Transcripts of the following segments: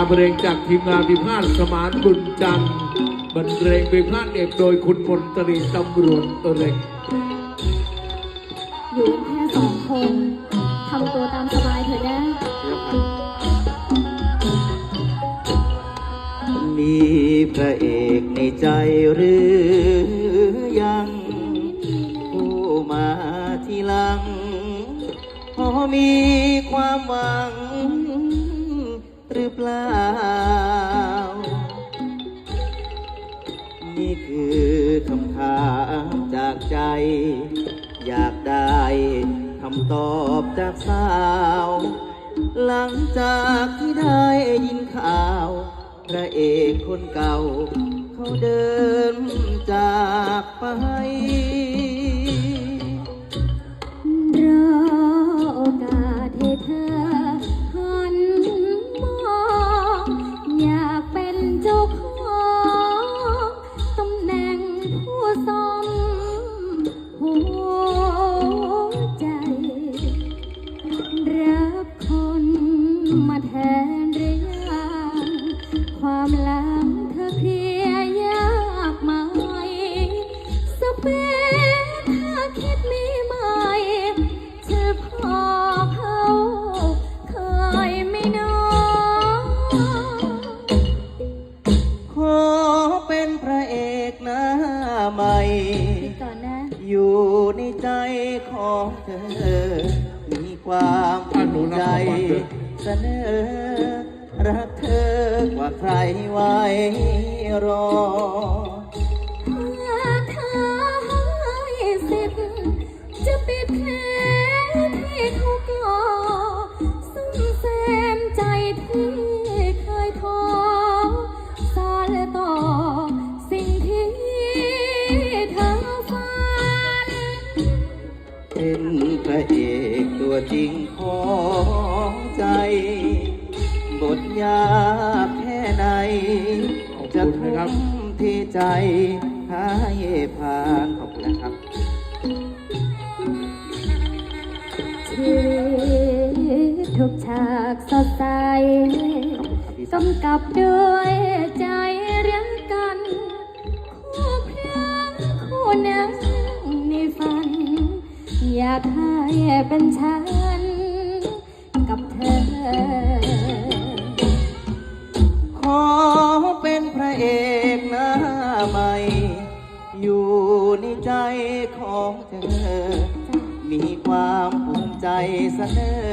การบรรเลงจากทีมงานพิพาทสมานบุญจันทร์บรรเลงพิพาทเอกโดยคุณมนตรีตำรวจตัวเล็กอยู่กันแค่สองคนทำตัวตามสบายเถอะนะมีพระเอกในใจหรือยังผู้มาทีหลังพอมีความหวัง รือเปล่า นี่คือคำถามจากใจ อยากได้คำตอบจากสาว หลังจากที่ได้ยินข่าว พระเอกคนเก่า เขาเดินจากไปรอโอกาสให้เธอ สเปนถ้าคิดไมีไหมเธอพอเขาเคยไม่น้อย ขอเป็นพระเอกหน้าใหม่ก่อนนะอยู่ในใจของเธอ มีความภูมิใจเสนอ รักเธอกว่าใครไว้รอ เป็นพระเอกตัวจริงของใจ บทยากแค่ไหนขอบจะคุณทุ่นะครับมเทใจให้ผ่านขอบคุณนะครับชีวิตทุกฉากสดใสกำกับด้ อยากให้เป็นฉันกับเธอ ขอเป็นพระเอกหน้าใหม่ อยู่ในใจของเธอ มีความภูมิใจเสนอ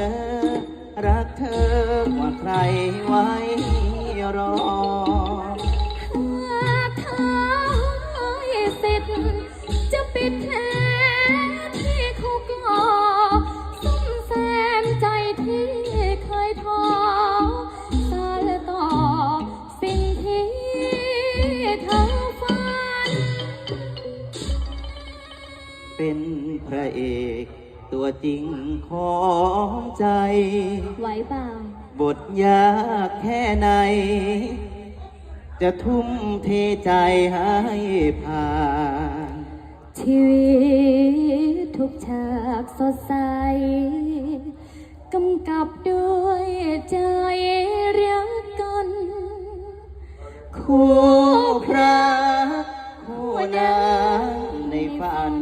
รักเธอกว่าใครไว้รอ พระเอก ตัวจริงของใจ ไหวเปล่า บทยากแค่ไหน จะทุ่มเทใจให้ผ่าน ชีวิตทุกฉากสดใส กำกับด้วยใจรักกัน คู่พระคู่นางในฝัน